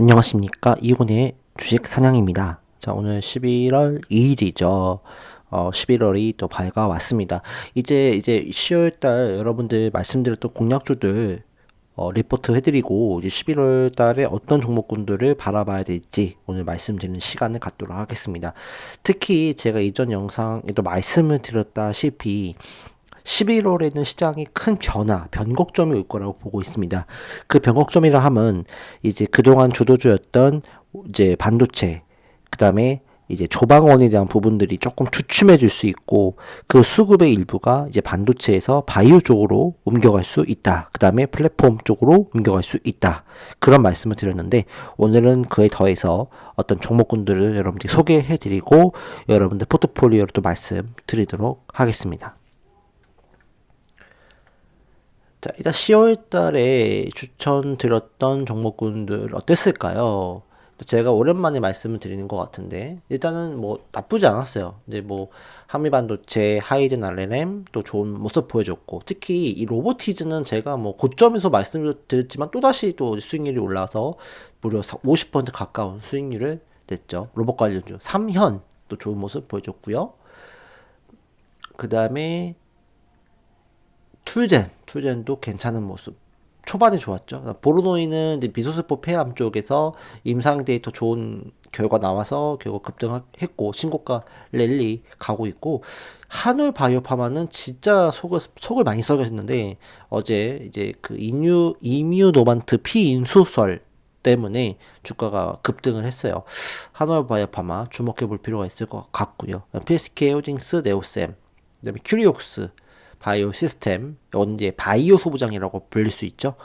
안녕하십니까 이군의 주식 사냥입니다. 자 오늘 11월 2일이죠. 어 11월이 또 밝아왔습니다. 이제 이제 10월달 여러분들 말씀드렸던 공략주들 어, 리포트 해드리고 이제 11월 달에 어떤 종목군들을 바라봐야 될지 오늘 말씀드리는 시간을 갖도록 하겠습니다. 특히 제가 이전 영상에도 말씀을 드렸다시피 11월에는 시장이 큰 변화, 변곡점이 올 거라고 보고 있습니다. 그 변곡점이라 함은 이제 그동안 주도주였던 이제 반도체, 그 다음에 이제 조방원에 대한 부분들이 조금 주춤해질 수 있고 그 수급의 일부가 이제 반도체에서 바이오 쪽으로 옮겨갈 수 있다. 그 다음에 플랫폼 쪽으로 옮겨갈 수 있다. 그런 말씀을 드렸는데 오늘은 그에 더해서 어떤 종목군들을 여러분들 소개해드리고 여러분들 포트폴리오로 또 말씀드리도록 하겠습니다. 자, 일단 10월 달에 추천드렸던 종목군들 어땠을까요? 제가 오랜만에 말씀을 드리는 것 같은데 일단은 뭐 나쁘지 않았어요. 이제 뭐 한미반도체, 하이든 RLM 또 좋은 모습 보여줬고 특히 이 로보티즈는 제가 뭐 고점에서 말씀드렸지만 또 다시 또 수익률이 올라서 무려 50% 가까운 수익률을 냈죠. 로봇 관련주 3현 또 좋은 모습 보여줬고요. 그 다음에 툴젠, 툴젠도 괜찮은 모습. 초반에 좋았죠. 보르노이는 비소스포 폐암 쪽에서 임상 데이터 좋은 결과 나와서 결국 급등했고 신고가 랠리 가고 있고 한올 바이오파마는 진짜 속을 속을 많이 썩였는데 어제 이제 그 이뮤 이뮤노반트 피인수설 때문에 주가가 급등을 했어요. 한올 바이오파마 주목해 볼 필요가 있을 것 같고요. PSK 홀딩스 네오셈 그다음에 큐리옥스 바이오 시스템, 언제 바이오 소부장이라고 불릴 수 있죠.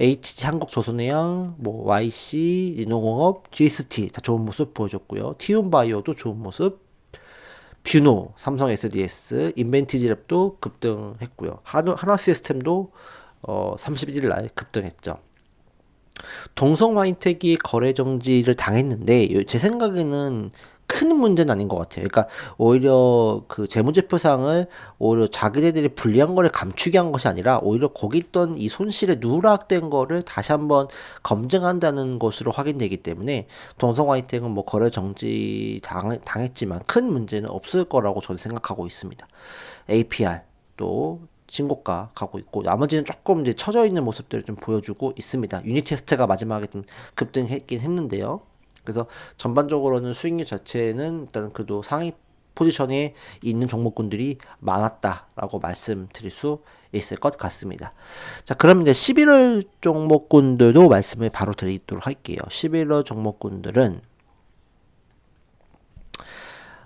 HG 한국조선해양, 뭐 YC, 인노공업, GST 다 좋은 모습 보여줬고요. 티움바이오도 좋은 모습. 뷰노, 삼성 SDS, 인벤티지랩도 급등했고요. 하나, 시스템도 어, 31일 날 급등했죠. 동성 와인텍이 거래 정지를 당했는데 제 생각에는 큰 문제는 아닌 것 같아요. 그러니까 오히려 그 재무제표상을 오히려 자기네들이 불리한 거를 감추게 한 것이 아니라 오히려 거기 있던 이 손실에 누락된 거를 다시 한번 검증한다는 것으로 확인되기 때문에 동성 화이팅은 뭐 거래 정지 당, 당했지만 큰 문제는 없을 거라고 저는 생각하고 있습니다. APR 또 신고가 가고 있고 나머지는 조금 이제 처져 있는 모습들을 좀 보여주고 있습니다. 유니 테스트가 마지막에 좀 급등했긴 했는데요. 그래서 전반적으로는 수익률 자체는 일단 그래도 상위 포지션에 있는 종목군들이 많았다라고 말씀드릴 수 있을 것 같습니다. 자, 그럼 이제 11월 종목군들도 말씀을 바로 드리도록 할게요. 11월 종목군들은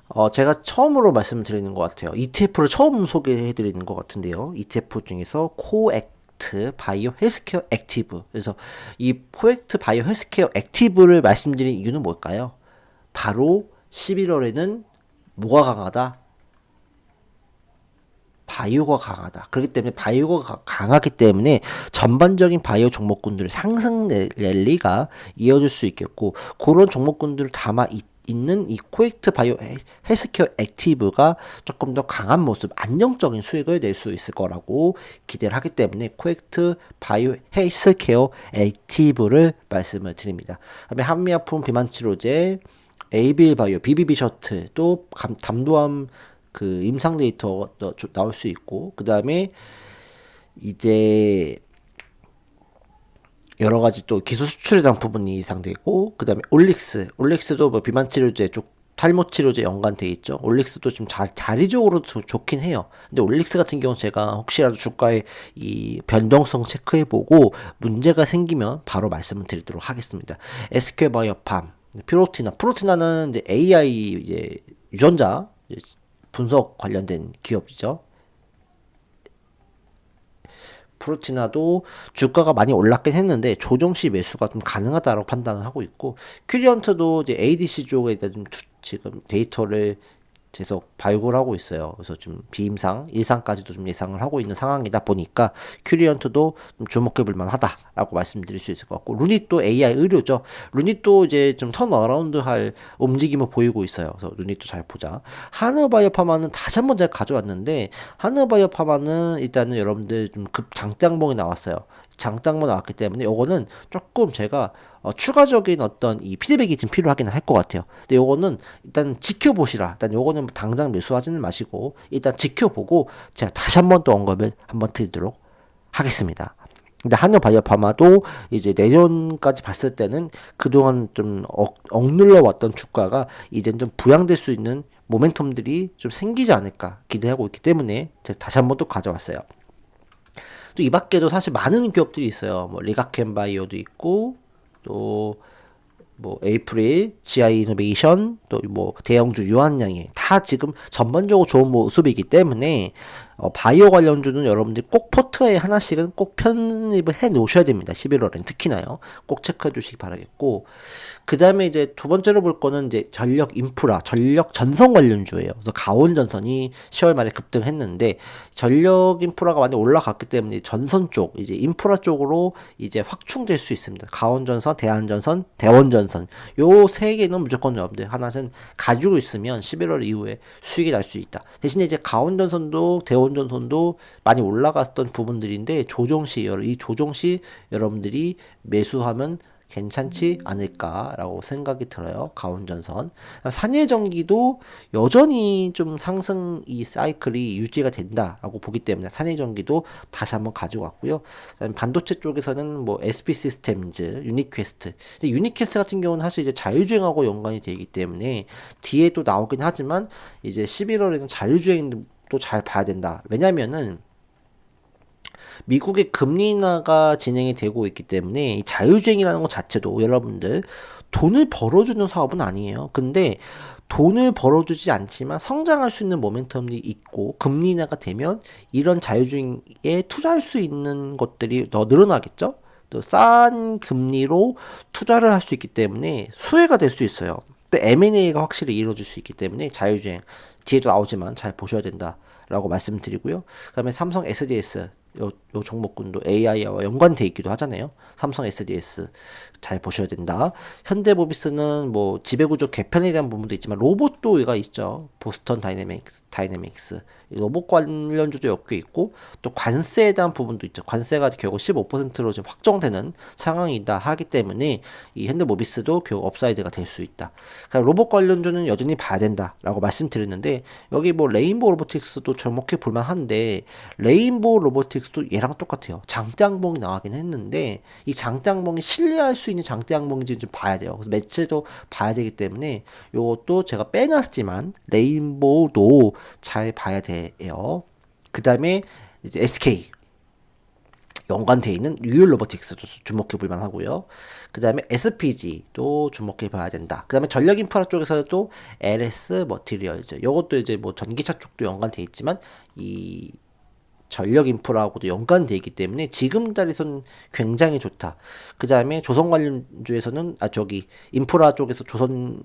어, 제가 처음으로 말씀드리는 것 같아요. ETF를 처음 소개해 드리는 것 같은데요. ETF 중에서 코엑 포액트 바이오 헬스케어 액티브. 그래서 이 포액트 바이오 헬스케어 액티브를 말씀드린 이유는 뭘까요? 바로 11월에는 뭐가 강하다? 바이오가 강하다. 그렇기 때문에 바이오가 강하기 때문에 전반적인 바이오 종목군들 상승 랠리가 이어질 수 있겠고 그런 종목군들을 담아 있 있는 이 코엑트 바이오 헬스케어 액티브가 조금 더 강한 모습, 안정적인 수익을 낼 수 있을 거라고 기대를 하기 때문에 코엑트 바이오 헬스케어 액티브를 말씀을 드립니다. 그다음에 한미약품 비만 치료제, 에이빌 바이오, 비비비 셔틀 또 담도암 그 임상 데이터 나올 수 있고 그 다음에 이제 여러 가지 또 기술 수출에 대한 부분이 예상되고 그다음에 올릭스 올릭스도 뭐 비만 치료제 쪽 탈모 치료제 연관돼 있죠. 올릭스도 좀 자, 자리적으로 조, 좋긴 해요. 근데 올릭스 같은 경우는 제가 혹시라도 주가의 이 변동성 체크해 보고 문제가 생기면 바로 말씀을 드리도록 하겠습니다. SQ 바이오팜, 프로티나 프로티나는 이제 AI 이제 유전자 분석 관련된 기업이죠. 프로티나도 주가가 많이 올랐긴 했는데 조정 시 매수가 좀 가능하다고 판단을 하고 있고 큐리언트도 이제 ADC 쪽에 대한 지금 데이터를 계속 발굴하고 있어요. 그래서 좀 비임상, 일상까지도 좀 예상을 하고 있는 상황이다 보니까 큐리언트도 좀 주목해 볼 만하다라고 말씀드릴 수 있을 것 같고 루닛도 AI 의료죠. 루닛도 이제 좀 턴어라운드 할 움직임을 보이고 있어요. 그래서 루닛도 잘 보자. 하느바이오파마는 다시 한번 제가 가져왔는데 하느바이오파마는 일단은 여러분들 좀 급 장대항봉이 나왔어요. 장땅만 나왔기 때문에 이거는 조금 제가 어, 추가적인 어떤 이 피드백이 좀 필요하긴 할 것 같아요. 근데 요거는 일단 지켜보시라. 일단 요거는 당장 매수하지는 마시고 일단 지켜보고 제가 다시 한 번 또 언급을 한번 드리도록 하겠습니다. 근데 한여 바이오파마도 이제 내년까지 봤을 때는 그동안 좀 억, 억눌러 왔던 주가가 이젠 좀 부양될 수 있는 모멘텀들이 좀 생기지 않을까 기대하고 있기 때문에 제가 다시 한 번 또 가져왔어요. 또 이 밖에도 사실 많은 기업들이 있어요. 뭐 리가켄 바이오도 있고 또 뭐 에이프릴, GI 이노베이션, 또 뭐 대형주 유한양이 다 지금 전반적으로 좋은 모습이기 때문에 어, 바이오 관련주는 여러분들이 꼭 포트에 하나씩은 꼭 편입을 해 놓으셔야 됩니다. 11월엔 특히나요. 꼭 체크해 주시기 바라겠고. 그 다음에 이제 두 번째로 볼 거는 이제 전력 인프라, 전력 전선 관련주예요. 그래서 가온 전선이 10월 말에 급등했는데 전력 인프라가 많이 올라갔기 때문에 전선 쪽, 이제 인프라 쪽으로 이제 확충될 수 있습니다. 가온 전선, 대한 전선, 대원 전선. 요 세 개는 무조건 여러분들 하나는 가지고 있으면 11월 이후에 수익이 날 수 있다. 대신에 이제 가온 전선도 대원 원전선도 많이 올라갔던 부분들인데 조정 시, 이 조정 시 여러분들이 매수하면 괜찮지 않을까라고 생각이 들어요. 가온전선. 산해전기도 여전히 좀 상승 이 사이클이 유지가 된다라고 보기 때문에 산해전기도 다시 한번 가지고 왔고요. 반도체 쪽에서는 뭐 SP 시스템즈, 유니퀘스트. 유니퀘스트 같은 경우는 사실 이제 자율주행하고 연관이 되기 때문에 뒤에 또 나오긴 하지만 이제 11월에는 자율주행 또 잘 봐야 된다. 왜냐면은 미국의 금리 인하가 진행이 되고 있기 때문에 자율주행이라는 것 자체도 여러분들 돈을 벌어주는 사업은 아니에요. 근데 돈을 벌어주지 않지만 성장할 수 있는 모멘텀이 있고 금리 인하가 되면 이런 자율주행에 투자할 수 있는 것들이 더 늘어나겠죠? 또 싼 금리로 투자를 할 수 있기 때문에 수혜가 될 수 있어요. 또 M&A가 확실히 이루어질 수 있기 때문에 자율주행 뒤에도 나오지만 잘 보셔야 된다라고 말씀드리고요. 그다음에 삼성 SDS 요, 요 종목군도 AI와 연관돼 있기도 하잖아요. 삼성 SDS 잘 보셔야 된다. 현대모비스는 뭐 지배구조 개편에 대한 부분도 있지만 로봇도 얘가 있죠. 보스턴 다이내믹스, 다이내믹스 로봇 관련주도 엮여 있고 또 관세에 대한 부분도 있죠. 관세가 결국 15%로 지금 확정되는 상황이다 하기 때문에 이 현대모비스도 결국 업사이드가 될 수 있다. 그러니까 로봇 관련주는 여전히 봐야 된다라고 말씀드렸는데 여기 뭐 레인보우 로보틱스도 접목해 볼만 한데 레인보우 로보틱스도 얘랑 똑같아요. 장대항봉이 나가긴 했는데 이 장대항봉이 신뢰할 수 있는 장대항봉인지 좀 봐야 돼요. 그래서 매체도 봐야 되기 때문에 이것도 제가 빼놨지만 레인보우도 잘 봐야 돼요. 돼요. 그 다음에 이제 SK 연관돼 있는 유일 로보틱스도 주목해 볼 만하고요. 그 다음에 SPG도 주목해 봐야 된다. 그 다음에 전력 인프라 쪽에서도 LS 머티리얼즈 이것도 이제 뭐 전기차 쪽도 연관돼 있지만 이 전력 인프라하고도 연관돼 있기 때문에 지금 자리선 굉장히 좋다. 그 다음에 조선 관련주에서는 아 저기 인프라 쪽에서 조선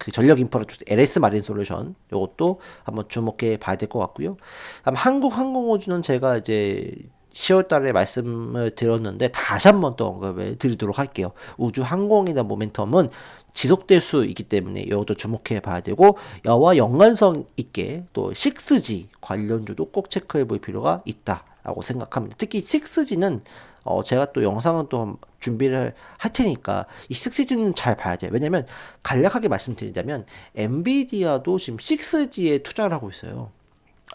그 전력 인프라 쪽 LS 마린 솔루션 요것도 한번 주목해 봐야 될 것 같고요. 한국 항공우주는 제가 이제 10월 달에 말씀을 드렸는데 다시 한번 또 언급을 드리도록 할게요. 우주 대한 모멘텀은 지속될 수 있기 때문에 이것도 주목해 봐야 되고 여와 연관성 있게 또 6G 관련주도 꼭 체크해 볼 필요가 있다 라고 생각합니다. 특히 6G는 어, 제가 또 영상은 또 준비를 할 테니까 이 6G는 잘 봐야 돼요. 왜냐면 간략하게 말씀드리자면 엔비디아도 지금 6G에 투자를 하고 있어요.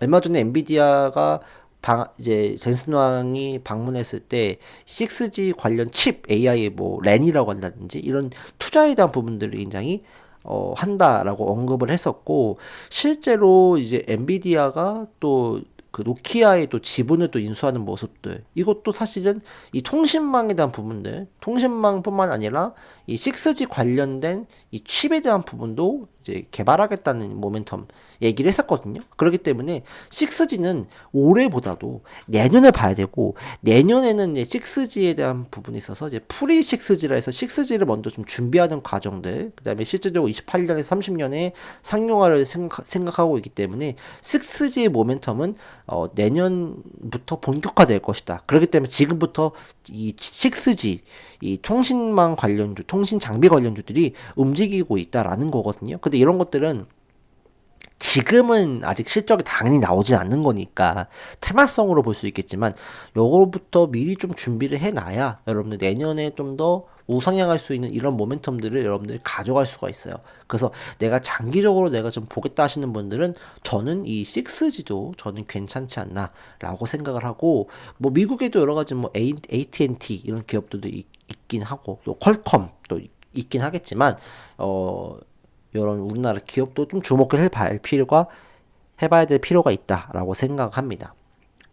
얼마 전에 엔비디아가 방, 이제 젠슨왕이 방문했을 때 6G 관련 칩 AI 뭐 랜이라고 한다든지 이런 투자에 대한 부분들을 굉장히 어, 한다라고 언급을 했었고 실제로 이제 엔비디아가 또 그 노키아의 또 지분을 또 인수하는 모습들. 이것도 사실은 이 통신망에 대한 부분들 통신망뿐만 아니라 이 6G 관련된 이 칩에 대한 부분도 이제 개발하겠다는 모멘텀 얘기를 했었거든요. 그렇기 때문에 6G는 올해보다도 내년을 봐야 되고 내년에는 이제 6G에 대한 부분이 있어서 이제 프리 6G라 해서 6G를 먼저 좀 준비하는 과정들 그다음에 실제적으로 28년에서 30년에 상용화를 생각, 하고 있기 때문에 6G의 모멘텀은 어, 내년부터 본격화될 것이다. 그렇기 때문에 지금부터 이 6G 이 통신망 관련주, 통신 장비 관련주들이 움직이고 있다라는 거거든요. 근데 이런 것들은 지금은 아직 실적이 당연히 나오진 않는 거니까 테마성으로 볼 수 있겠지만 요거부터 미리 좀 준비를 해놔야 여러분들 내년에 좀 더 우상향할 수 있는 이런 모멘텀들을 여러분들이 가져갈 수가 있어요. 그래서 내가 장기적으로 내가 좀 보겠다 하시는 분들은 저는 이 6G도 저는 괜찮지 않나라고 생각을 하고 뭐 미국에도 여러 가지 뭐 AT&T 이런 기업들도 있, 긴 하고 또 퀄컴 또 있긴 하겠지만 어 이런 우리나라 기업도 좀 주목을 해볼 필요가 해봐야 될 필요가 있다라고 생각합니다.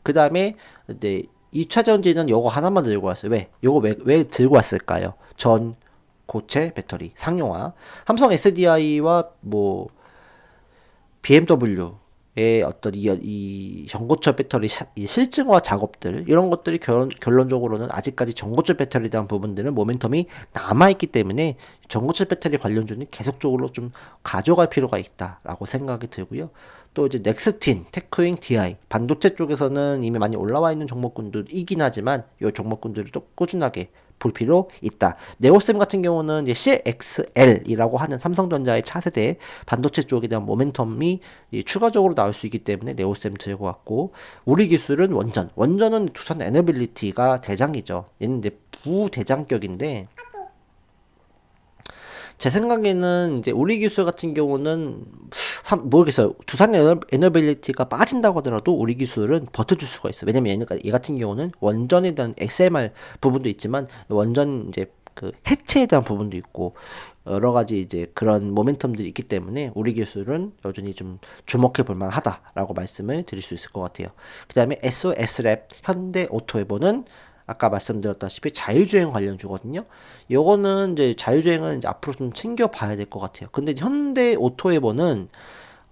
그 다음에 이제 2차 전지는 요거 하나만 들고 왔어요. 왜? 요거 왜, 왜 들고 왔을까요? 전 고체 배터리 상용화. 삼성 SDI와 뭐 BMW 의 어떤 이, 이 전고체 배터리 실증화 작업들 이런 것들이 결, 결론적으로는 아직까지 전고체 배터리에 대한 부분들은 모멘텀이 남아있기 때문에 전고체 배터리 관련주는 계속적으로 좀 가져갈 필요가 있다라고 생각이 들고요. 또 이제 넥스틴, 테크윙, DI 반도체 쪽에서는 이미 많이 올라와 있는 종목군들이긴 하지만 이 종목군들을 좀 꾸준하게 볼 필요 있다. 네오셈 같은 경우는 이제 CXL이라고 하는 삼성전자의 차세대 반도체 쪽에 대한 모멘텀이 추가적으로 나올 수 있기 때문에 네오셈 들고 왔고 우리 기술은 원전. 원전은 두산 에너빌리티가 대장이죠. 얘는 이제 부대장격인데 제 생각에는 이제 우리 기술 같은 경우는 모르겠어요. 두산 에너빌리티가 빠진다고 하더라도 우리 기술은 버텨줄 수가 있어. 왜냐면 얘 같은 경우는 원전에 대한 XMR 부분도 있지만 원전 이제 그 해체에 대한 부분도 있고 여러 가지 이제 그런 모멘텀들이 있기 때문에 우리 기술은 여전히 좀 주목해 볼 만하다라고 말씀을 드릴 수 있을 것 같아요. 그 다음에 SOS랩 현대 오토에보는 아까 말씀드렸다시피 자율주행 관련주거든요. 요거는 이제 자율주행은 이제 앞으로 좀 챙겨봐야 될 것 같아요. 근데 현대 오토에버는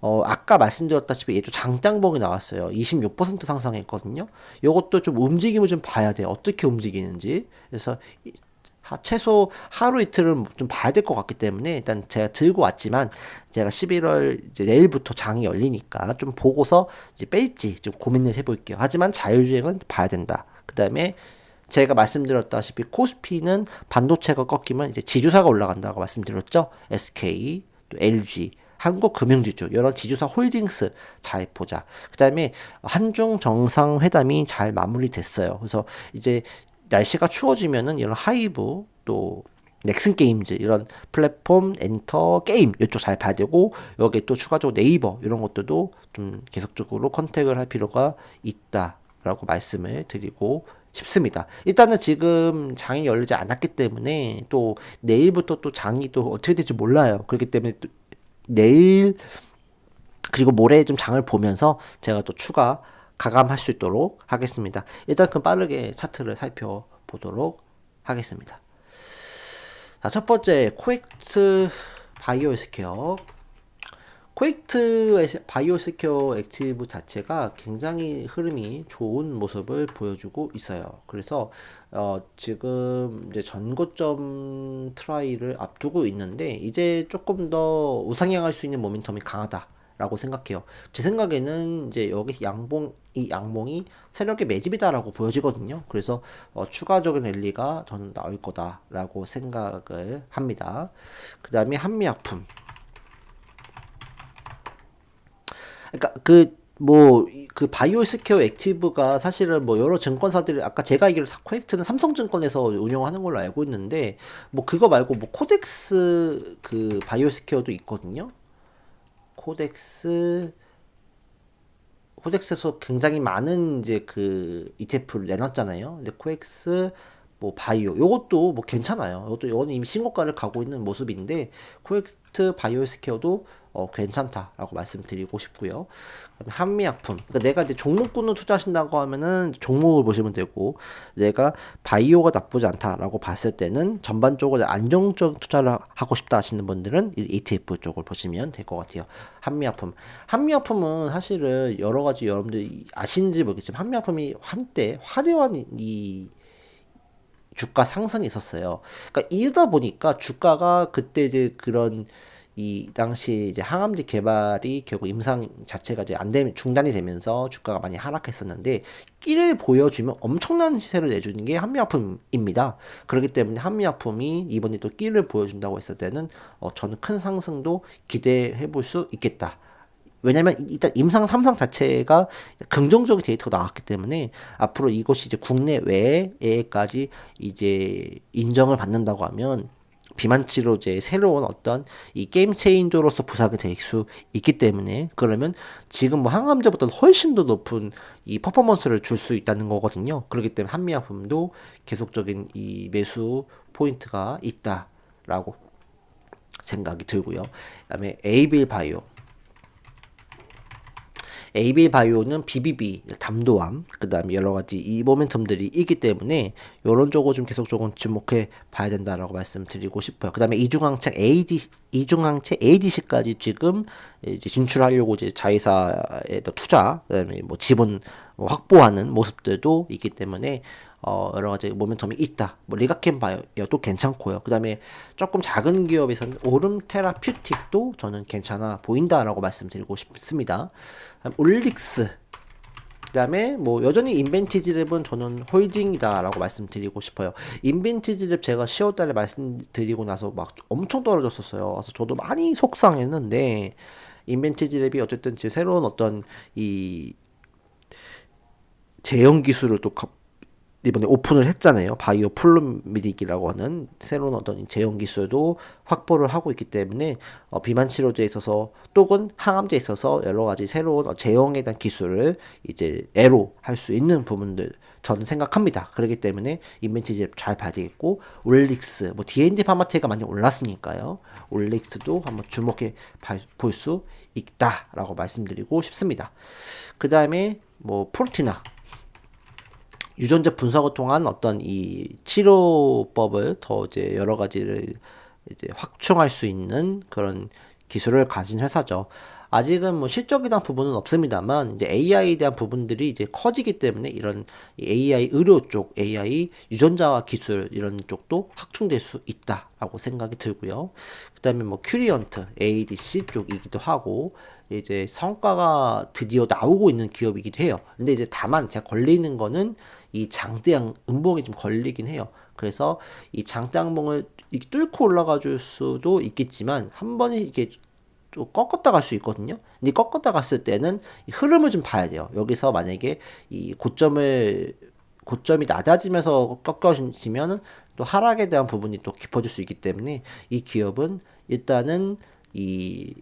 어, 아까 말씀드렸다시피 얘도 장땅봉이 나왔어요. 26% 상승했거든요. 요것도 좀 움직임을 좀 봐야 돼요. 어떻게 움직이는지. 그래서 하, 최소 하루 이틀은 좀 봐야 될 것 같기 때문에 일단 제가 들고 왔지만 제가 11월 이제 내일부터 장이 열리니까 좀 보고서 이제 뺄지 좀 고민을 해볼게요. 하지만 자율주행은 봐야 된다. 그 다음에 제가 말씀드렸다시피 코스피는 반도체가 꺾이면 이제 지주사가 올라간다고 말씀드렸죠. SK, 또 LG, 한국금융지주 이런 지주사 홀딩스 잘 보자. 그다음에 한중 정상회담이 잘 마무리됐어요. 그래서 이제 날씨가 추워지면은 이런 하이브 또 넥슨 게임즈 이런 플랫폼 엔터 게임 이쪽 잘 봐야 되고 여기 또 추가적으로 네이버 이런 것들도 좀 계속적으로 컨택을 할 필요가 있다라고 말씀을 드리고 싶습니다. 일단은 지금 장이 열리지 않았기 때문에 또 내일부터 또 장이 또 어떻게 될지 몰라요. 그렇기 때문에 또 내일 그리고 모레 좀 장을 보면서 제가 또 추가 가감할 수 있도록 하겠습니다. 일단 그 빠르게 차트를 살펴보도록 하겠습니다. 자, 첫 번째 코엑트 바이오 스퀘어 코엑트 바이오 스퀘어 액티브 자체가 굉장히 흐름이 좋은 모습을 보여주고 있어요. 그래서 어, 지금 이제 전고점 트라이를 앞두고 있는데 이제 조금 더 우상향할 수 있는 모멘텀이 강하다 라고 생각해요. 제 생각에는 이제 여기 양봉 이 양봉이 세력의 매집이다라고 보여지거든요. 그래서 어, 추가적인 랠리가 저는 나올 거다라고 생각을 합니다. 그 다음에 한미약품 그러니까 그 뭐 그 바이오 스퀘어 액티브가 사실은 뭐 여러 증권사들이 아까 제가 알기로 코엑트는 삼성증권에서 운영하는 걸로 알고 있는데 뭐 그거 말고 뭐 코덱스 그 바이오 스퀘어도 있거든요. 코덱스 코덱스에서 굉장히 많은 이제 그 ETF를 내놨잖아요. 근데 코엑스 뭐 바이오 요것도 뭐 괜찮아요. 이것도 이거는 이미 신고가를 가고 있는 모습인데 코엑트 바이오 스퀘어도 어, 괜찮다라고 말씀드리고 싶고요. 한미약품. 그러니까 내가 이제 종목군을 투자하신다고 하면은 종목을 보시면 되고, 내가 바이오가 나쁘지 않다라고 봤을 때는 전반적으로 안정적 투자를 하고 싶다 하시는 분들은 ETF 쪽을 보시면 될 것 같아요. 한미약품. 한미약품은 사실은 여러 가지 여러분들이 아시는지 모르겠지만 한미약품이 한때 화려한 이 주가 상승이 있었어요. 그러니까 이러다 보니까 주가가 그때 이제 그런 이 당시 이제 항암제 개발이 결국 임상 자체가 이제 안 되면 중단이 되면서 주가가 많이 하락했었는데 끼를 보여주면 엄청난 시세를 내주는 게 한미약품입니다. 그렇기 때문에 한미약품이 이번에 또 끼를 보여준다고 했을 때는 어, 저는 큰 상승도 기대해 볼 수 있겠다. 왜냐면 일단 임상 3상 자체가 긍정적인 데이터가 나왔기 때문에 앞으로 이것이 이제 국내 외에까지 이제 인정을 받는다고 하면 비만 치료제의 새로운 어떤 이 게임 체인저로서 부상이 될 수 있기 때문에 그러면 지금 뭐 항암제보다 훨씬 더 높은 이 퍼포먼스를 줄 수 있다는 거거든요. 그렇기 때문에 한미약품도 계속적인 이 매수 포인트가 있다라고 생각이 들고요. 그다음에 에이빌 바이오 AB 바이오는 BBB 담도암 그다음에 여러 가지 이 모멘텀들이 있기 때문에 이런 쪽을 좀 계속 조금 주목해 봐야 된다라고 말씀드리고 싶어요. 그다음에 이중항체 AD 이중항체 ADC까지 지금 이제 진출하려고 이제 자회사에 투자 그다음에 뭐 지분 확보하는 모습들도 있기 때문에 어, 여러 가지 모멘텀이 있다. 뭐 리가켄 바이오도 괜찮고요. 그다음에 조금 작은 기업에서는 오름 테라퓨틱도 저는 괜찮아 보인다라고 말씀드리고 싶습니다. 올릭스 그다음에 뭐 여전히 인벤티지 랩은 저는 홀딩이다라고 말씀드리고 싶어요. 인벤티지 랩 제가 10월 달에 말씀드리고 나서 막 엄청 떨어졌었어요. 그래서 저도 많이 속상했는데 인벤티지 랩이 어쨌든 제 새로운 어떤 이 제형 기술을 또 이번에 오픈을 했잖아요. 바이오 플루미딕이라고 하는 새로운 어떤 제형 기술도 확보를 하고 있기 때문에 어, 비만 치료제에 있어서 또는 항암제에 있어서 여러 가지 새로운 어, 제형에 대한 기술을 이제 애로 할 수 있는 부분들 저는 생각합니다. 그렇기 때문에 인벤티지 잘 봐야 되겠고 올릭스 뭐 D&D 파마테가 많이 올랐으니까요. 올릭스도 한번 주목해 볼 수 있다라고 말씀드리고 싶습니다. 그 다음에 뭐 프로티나 유전자 분석을 통한 어떤 이 치료법을 더 이제 여러 가지를 이제 확충할 수 있는 그런 기술을 가진 회사죠. 아직은 뭐 대한 부분은 없습니다만 이제 AI에 대한 부분들이 이제 커지기 때문에 이런 AI 의료 쪽, AI 유전자와 기술 이런 쪽도 확충될 수 있다라고 생각이 들고요. 그다음에 뭐 큐리언트, ADC 쪽이기도 하고 이제 성과가 드디어 나오고 있는 기업이기도 해요. 근데 이제 다만 제가 걸리는 거는 이 장대양 음봉이 좀 걸리긴 해요. 그래서 이 장대양봉을 뚫고 올라가 줄 수도 있겠지만 한 번에 이게 좀 꺾었다 갈 수 있거든요. 근데 꺾었다 갔을 때는 흐름을 좀 봐야 돼요. 여기서 만약에 이 고점을 고점이 낮아지면서 꺾여지면은 또 하락에 대한 부분이 또 깊어질 수 있기 때문에 이 기업은 일단은 이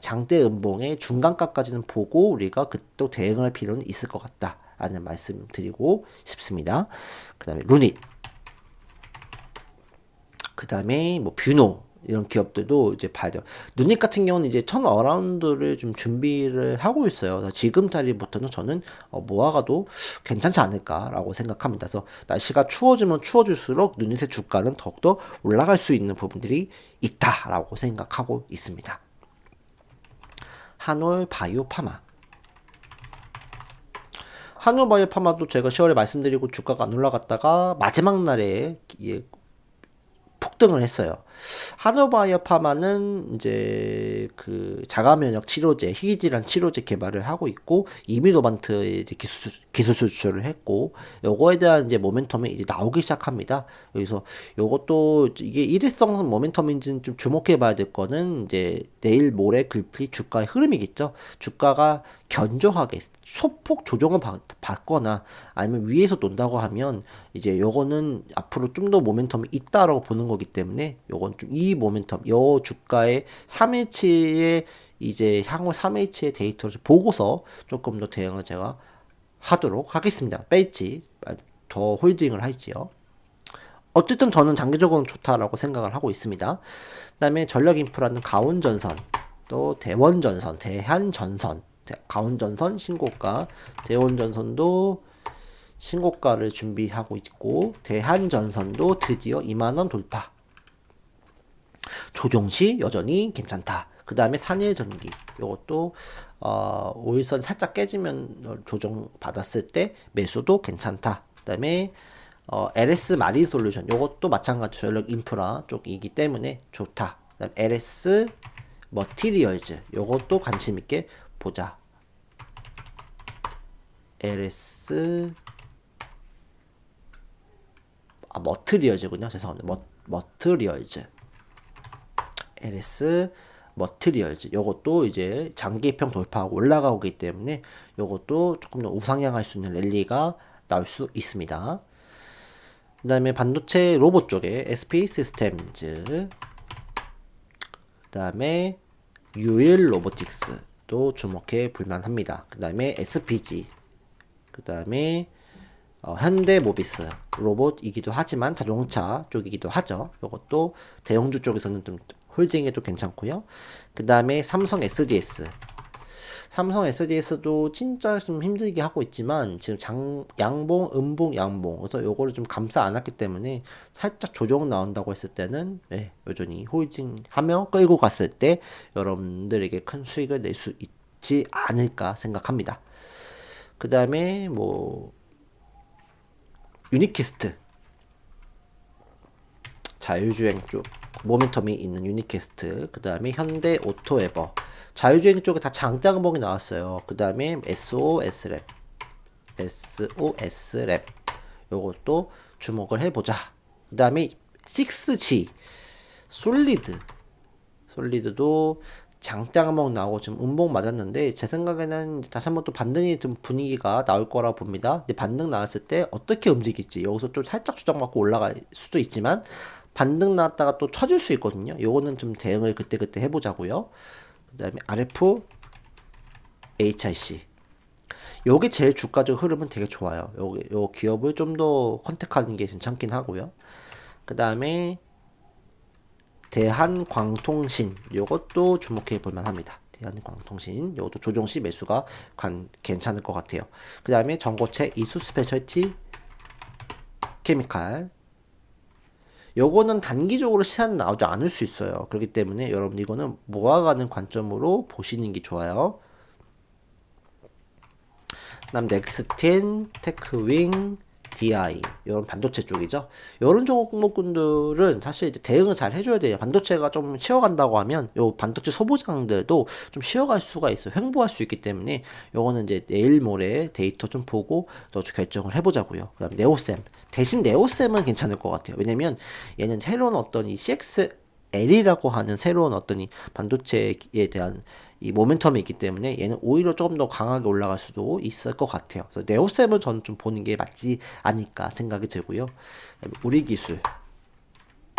장대 음봉의 중간가까지는 보고 우리가 그 또 대응할 필요는 있을 것 같다. 라는 말씀 드리고 싶습니다. 그 다음에 루닛. 그 다음에 뭐 뷰노. 이런 기업들도 이제 봐야 돼요. 누닛 같은 경우는 이제 턴 어라운드를 좀 준비를 하고 있어요. 지금 자리부터는 저는 어, 모아가도 괜찮지 않을까라고 생각합니다. 그래서 날씨가 추워지면 추워질수록 누닛의 주가는 더욱더 올라갈 수 있는 부분들이 있다라고 생각하고 있습니다. 한올 바이오 파마. 한우바이오 파마도 제가 10월에 말씀드리고 주가가 안 올라갔다가 마지막 날에 예, 폭등을 했어요. 하노바이오 파마는 이제 그 자가 면역 치료제, 희귀 질환 치료제 개발을 하고 있고 이미노반트에 이제 기술 기술 수출을 했고 요거에 대한 이제 모멘텀이 이제 나오기 시작합니다. 여기서 요것도 이게 일회성 모멘텀인지는 좀 주목해 봐야 될 거는 이제 내일 모레 글피 주가의 흐름이겠죠. 주가가 견조하게 소폭 조정을 받, 받거나 아니면 위에서 논다고 하면 이제 요거는 앞으로 좀 더 모멘텀이 있다라고 보는 거기 때문에 요건 좀 이 모멘텀 요 주가의 3일치의 이제 향후 3일치의 데이터를 보고서 조금 더 대응을 제가 하도록 하겠습니다. 뺄지 더 홀딩을 할지요. 어쨌든 저는 장기적으로 좋다라고 생각을 하고 있습니다. 그 다음에 전력 인프라는 가온전선, 또 대원전선, 대한전선, 가온전선 신고가, 대원전선도 신고가를 준비하고 있고 대한전선도 드디어 2만원 돌파. 조종시 여전히 괜찮다. 그 다음에 산일 전기 이것도 어, 5일선 살짝 깨지면 조정 받았을 때 매수도 괜찮다. 그 다음에 어, LS 마린 솔루션 이것도 마찬가지 전력 인프라 쪽이기 때문에 좋다. 그다음 LS 머티리얼즈 이것도 관심 있게 보자. LS 아 머트리얼즈군요. 죄송합니다. 머, 머트리얼즈 LS 머트리얼즈 요것도 이제 장기평 돌파하고 올라가기 때문에 요것도 조금 더 우상향할 수 있는 랠리가 나올 수 있습니다. 그 다음에 반도체 로봇 쪽에 SP 시스템즈 그 다음에 유일 로보틱스도 주목해 볼만합니다. 그 다음에 SPG 그 다음에 어, 현대 모비스 로봇이기도 하지만 자동차 쪽이기도 하죠. 이것도 대형주 쪽에서는 좀 홀딩에도 괜찮고요. 그 다음에 삼성 SDS 삼성 SDS도 진짜 좀 힘들게 하고 있지만 지금 장 양봉, 음봉, 양봉 그래서 요거를 좀 감싸 안았기 때문에 살짝 조정 나온다고 했을 때는 네, 여전히 홀딩하며 끌고 갔을 때 여러분들에게 큰 수익을 낼 수 있지 않을까 생각합니다. 그 다음에 뭐 유니캐스트 자율주행 쪽 모멘텀이 있는 유니캐스트 그 다음에 현대 오토에버. 자율주행 쪽에 다 장장봉이 나왔어요. 그 다음에 SOS 랩. SOS 랩. 요것도 주목을 해보자. 그 다음에 6G 솔리드. 솔리드도 장장목 나오고 지금 음봉 맞았는데 제 생각에는 다시 한번 또 반등이 좀 분위기가 나올 거라 봅니다. 근데 반등 나왔을 때 어떻게 움직일지 여기서 좀 살짝 주장받고 올라갈 수도 있지만 반등 나왔다가 또 쳐줄 수 있거든요. 요거는 좀 대응을 그때그때 해보자고요. 그 다음에 RF HIC 요게 제일 주가적 흐름은 되게 좋아요. 요, 요 기업을 좀 더 컨택하는 게 괜찮긴 하고요. 그 다음에 대한광통신 요것도 주목해 볼 만 합니다. 대한광통신 요것도 조정 시 매수가 관, 괜찮을 것 같아요. 그 다음에 전고체 이수 스페셜티 케미칼 요거는 단기적으로 시간 나오지 않을 수 있어요. 그렇기 때문에 여러분 이거는 모아가는 관점으로 보시는 게 좋아요. 다음 넥스텐, 테크윙, DI 이런 반도체 쪽이죠. 이런 종목군들은 사실 이제 대응을 잘 해줘야 돼요. 반도체가 좀 쉬어간다고 하면 요 반도체 소보장들도 좀 쉬어갈 수가 있어. 요 횡보할 수 있기 때문에 요거는 이제 내일 모레 데이터 좀 보고 또 결정을 해보자고요. 그다음 네오셈 대신 네오셈은 괜찮을 것 같아요. 왜냐면 얘는 새로운 어떤 이 CX L이라고 하는 새로운 어떤 이 반도체에 대한 이 모멘텀이 있기 때문에 얘는 오히려 조금 더 강하게 올라갈 수도 있을 것 같아요. 그래서 네오셈을 저는 좀 보는 게 맞지 않을까 생각이 들고요. 우리 기술.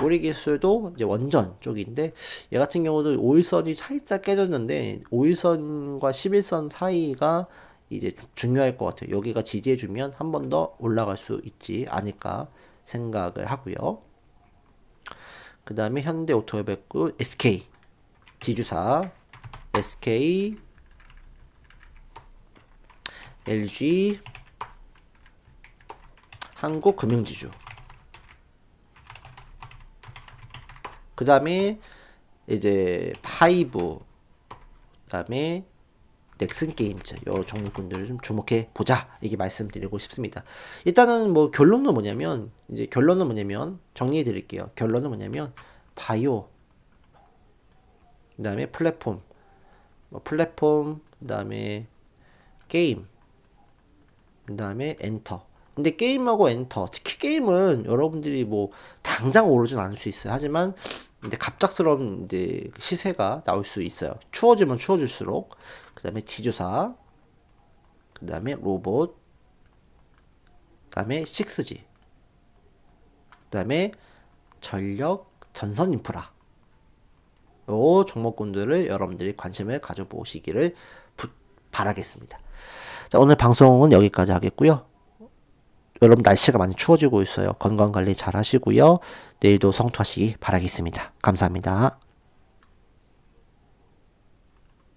우리 기술도 이제 원전 쪽인데 얘 같은 경우도 5일선이 살짝 깨졌는데 5일선과 11선 사이가 이제 중요할 것 같아요. 여기가 지지해주면 한 번 더 올라갈 수 있지 않을까 생각을 하고요. 그 다음에 현대 오토웨베크 SK 지주사 SK LG 한국금융지주. 그 다음에 이제 파이브. 그 다음에 넥슨 게임즈 요 종목군들을 좀 주목해 보자 이게 말씀드리고 싶습니다. 일단은 뭐 결론은 뭐냐면 이제 결론은 뭐냐면 정리해 드릴게요. 결론은 뭐냐면 바이오 그다음에 플랫폼 뭐 플랫폼 그다음에 게임 그다음에 엔터 근데 게임하고 엔터 특히 게임은 여러분들이 뭐 당장 오르진 않을 수 있어요. 하지만 이제 갑작스러운 이제 시세가 나올 수 있어요. 추워지면 추워질수록 그 다음에 지주사 그 다음에 로봇 그 다음에 6G 그 다음에 전력 전선 인프라 요 종목군들을 여러분들이 관심을 가져보시기를 부, 바라겠습니다. 자, 오늘 방송은 여기까지 하겠고요. 여러분 날씨가 많이 추워지고 있어요. 건강 관리 잘 하시고요. 내일도 성투하시기 바라겠습니다. 감사합니다.